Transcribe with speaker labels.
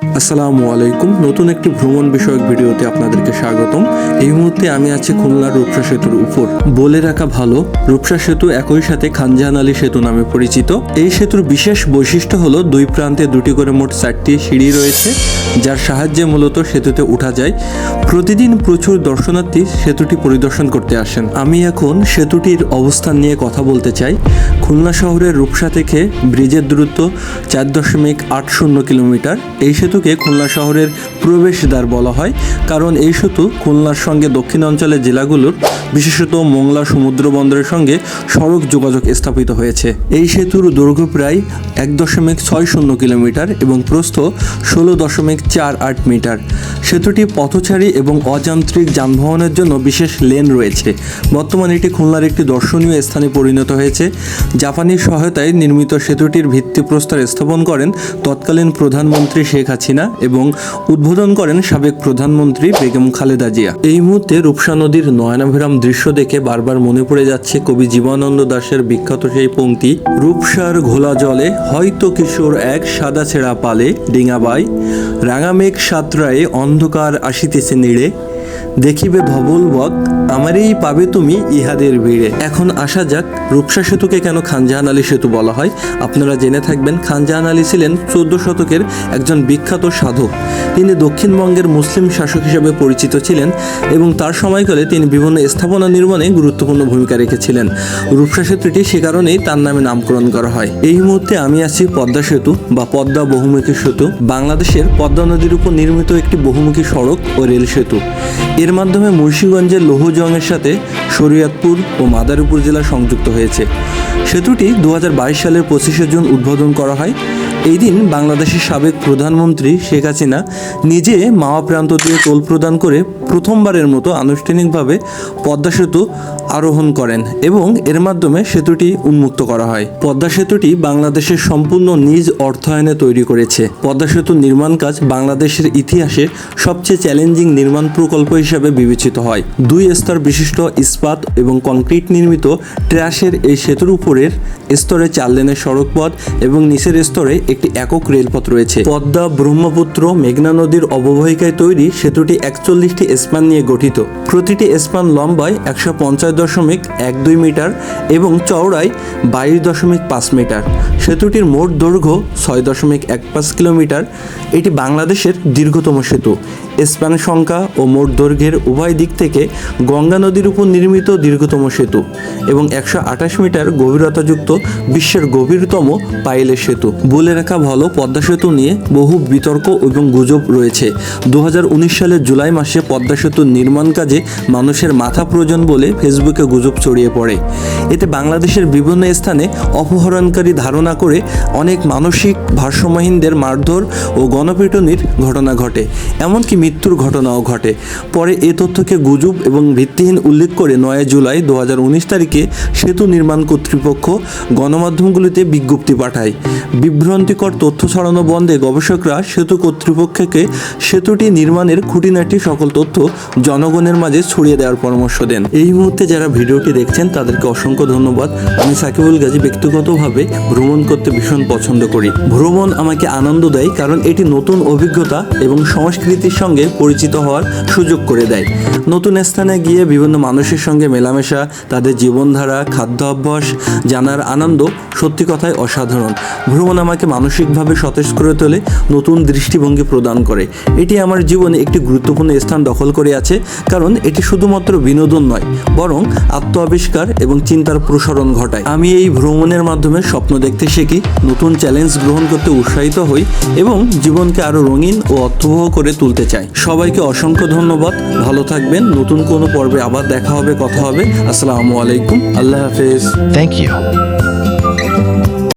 Speaker 1: আসসালামু আলাইকুম। নতুন একটি ভ্রমণ বিষয়ক ভিডিওতে আপনাদেরকে স্বাগতম। এই মুহূর্তে আমি আছি খুলনার রূপসা সেতুর উপর। বলে রাখা ভালো, রূপসা সেতু একই সাথে খানজাহান আলী সেতু নামে পরিচিত। এই সেতুর বিশেষ বৈশিষ্ট্য হলো দুই প্রান্তে দুটি করে মোট চারটি সিঁড়ি রয়েছে, যার সাহায্যে মূলত সেতুতে উঠা যায়। প্রতিদিন প্রচুর দর্শনার্থী সেতুটি পরিদর্শন করতে আসেন। আমি এখন সেতুটির অবস্থান নিয়ে কথা বলতে চাই। খুলনা শহরের রূপসা থেকে ব্রিজের দূরত্ব চার দশমিক আট শূন্য কিলোমিটার। এই সেতুকে খুলনা শহরের প্রবেশদ্বার বলা হয়। কারণ এই সেতু খুলনার সঙ্গে দক্ষিণাঞ্চলের জেলাগুলোর, বিশেষত মোংলা সমুদ্র বন্দরের সঙ্গে সড়ক যোগাযোগ স্থাপিত হয়েছে। এই সেতুর দৈর্ঘ্য প্রায় এক দশমিক ছয় শূন্য কিলোমিটার এবং প্রস্থ ষোলো দশমিক চার আট মিটার। সেতুটি পথচারী এবং অযান্ত্রিক যানবাহনের জন্য বিশেষ লেন রয়েছে। বর্তমানে এটি খুলনার একটি দর্শনীয় স্থানে পরিণত হয়েছে। জাপানি সহায়তায় নির্মিত সেতুটির ভিত্তিপ্রস্তর স্থাপন করেন তৎকালীন প্রধানমন্ত্রী শেখ হাসিনা এবং উদ্বোধন করেন সাবেক প্রধানমন্ত্রী বেগম খালেদা জিয়া। এই মুহূর্তে রূপসা নদীর নয়নাভিরাম দৃশ্য দেখে বারবার মনে পড়ে যাচ্ছে কবি জীবনানন্দ দাশের বিখ্যাত সেই পংক্তি রূপসার ঘোলা জলে হয়তো কিশোর এক সাদা ছেঁড়া পালে ডিঙাবাই রাঙামেঘ সাতরায়ে অন্ধকার আসিতেছে নিড়ে। দেখিবে ধবল বক আমারই পাবে তুমি ইহাদের ভিড়ে। এখন আসা যাক, রূপসা সেতুকে কেন খানজাহান আলী সেতু বলা হয়? আপনারা জেনে থাকবেন, খানজাহান আলী ছিলেন চোদ্দ শতকের একজন বিখ্যাত সাধক। তিনি দক্ষিণবঙ্গের মুসলিম শাসক হিসেবে পরিচিত ছিলেন এবং তার সময়কালে তিনি বিভিন্ন স্থাপনা নির্মাণে গুরুত্বপূর্ণ ভূমিকা রেখেছিলেন। রূপসা সেতুটি সে কারণেই তার নামে নামকরণ করা হয়। এই মুহূর্তে আমি আছি পদ্মা সেতু বা পদ্মা বহুমুখী সেতু, বাংলাদেশের পদ্মা নদীর উপর নির্মিত একটি বহুমুখী সড়ক ও রেল সেতু। এর মাধ্যমে মুন্সীগঞ্জের লৌহজংয়ের সাথে শরীয়তপুর ও মাদারীপুর জেলা সংযুক্ত হয়েছে। সেতুটি দু হাজার বাইশ সালের পঁচিশে জুন উদ্বোধন করা হয়। এই দিন বাংলাদেশের সাবেক প্রধানমন্ত্রী শেখ হাসিনা নিজে মাওয়া প্রান্ত দিয়ে টোল প্রদান করে প্রথমবারের মতো আনুষ্ঠানিকভাবে পদ্মা সেতু আরোহণ করেন এবং এর মাধ্যমে সেতুটি উন্মুক্ত করা হয়। পদ্মা সেতুটি বাংলাদেশের সম্পূর্ণ নিজ অর্থায়নে তৈরি করেছে। পদ্মা সেতুর নির্মাণ কাজ বাংলাদেশের ইতিহাসে সবচেয়ে চ্যালেঞ্জিং নির্মাণ প্রকল্প হিসাবে বিবেচিত হয়। দুই স্তর বিশিষ্ট ইস্পাত এবং কংক্রিট নির্মিত ট্র্যাশের এই সেতুর উপরের স্তরে চার লেনের সড়কপথ এবং নিচের স্তরে একটি একক রেলপথ রয়েছে। পদ্মা ব্রহ্মপুত্র মেঘনা নদীর অববাহিকায় তৈরি সেতুটি একচল্লিশটি স্পান নিয়ে গঠিত। প্রতিটি স্পান লম্বায় একশো পঞ্চাশ দশমিক এক দুই মিটার এবং চওড়ায় বাইশ দশমিক পাঁচ মিটার। সেতুটির মোট দৈর্ঘ্য ছয় দশমিক এক পাঁচ কিলোমিটার। এটি বাংলাদেশের দীর্ঘতম সেতু। স্পান সংখ্যা ও মোট দৈর্ঘ্যের উভয় দিক থেকে গঙ্গা নদীর উপর নির্মিত দীর্ঘতম সেতু এবং একশো আঠাশ মিটার গভীরতাযুক্ত বিশ্বের গভীরতম পাইলের সেতু। বলে রাখা ভালো পদ্মা সেতু নিয়ে বহু বিতর্ক এবং গুজব রয়েছে। দু হাজার উনিশ সালের জুলাই মাসে পদ্মা সেতুর নির্মাণ কাজে মানুষের মাথা প্রয়োজন বলে ফেসবুকে গুজব ছড়িয়ে পড়ে। এতে বাংলাদেশের বিভিন্ন স্থানে অপহরণকারী ধারণা করে অনেক মানসিক ভারসাম্যহীনদের মারধর ও গণপিটুনির ঘটনা ঘটে। এমনকি মৃত্যুর ঘটনাও ঘটে। পরে এ তথ্যকে গুজব এবং ভিত্তিহীন উল্লেখ করে নয় জুলাই দু হাজার উনিশ তারিখে সেতু নির্মাণ কর্তৃপক্ষ গণমাধ্যমগুলিতে বিজ্ঞপ্তি পাঠায়। বিভ্রান্তিকর তথ্য ছড়ানো বন্ধে গবেষকরা সেতু কর্তৃপক্ষকে সেতুটি নির্মাণের খুঁটিনাটি সকল তথ্য জনগণের মাঝে ছড়িয়ে দেওয়ার পরামর্শ দেন। এই মুহূর্তে যারা ভিডিওটি দেখছেন, তাদেরকে অসংখ্য ধন্যবাদ। আমি সাকিবুল গাজী ব্যক্তিগতভাবে ভ্রমণ করতে ভীষণ পছন্দ করি। ভ্রমণ আমাকে আনন্দ দেয় কারণ এটি নতুন অভিজ্ঞতা এবং সংস্কৃতির সঙ্গে পরিচিত হওয়ার সুযোগ করে দেয়। নতুন স্থানে গিয়ে বিভিন্ন মানুষের সঙ্গে মেলামেশা, তাদের জীবনধারা খাদ্য অভ্যাস জানার আনন্দ সত্যি কথায় অসাধারণ। ভ্রমণ আমাকে মানসিকভাবে সতেজ করে তোলে, নতুন দৃষ্টিভঙ্গি প্রদান করে। এটি আমার জীবনে একটি গুরুত্বপূর্ণ স্থান দখল করে আছে, কারণ এটি শুধুমাত্র বিনোদন নয়, বরং আত্ম আবিষ্কার এবং চিন্তার প্রসারণ ঘটায়। আমি এই ভ্রমণের মাধ্যমে স্বপ্ন দেখতে শিখি, নতুন চ্যালেঞ্জ গ্রহণ করতে উৎসাহিত হই এবং জীবনকে আরও রঙিন ও অর্থবহ করে তুলতে চাই। সবাইকে অসংখ্য ধন্যবাদ, ভালো থাকবেন, নতুন কোনো পর্বে আবার দেখা হবে, কথা হবে। আসসালামু আলাইকুম, আল্লাহ হাফেজ।
Speaker 2: Thank you.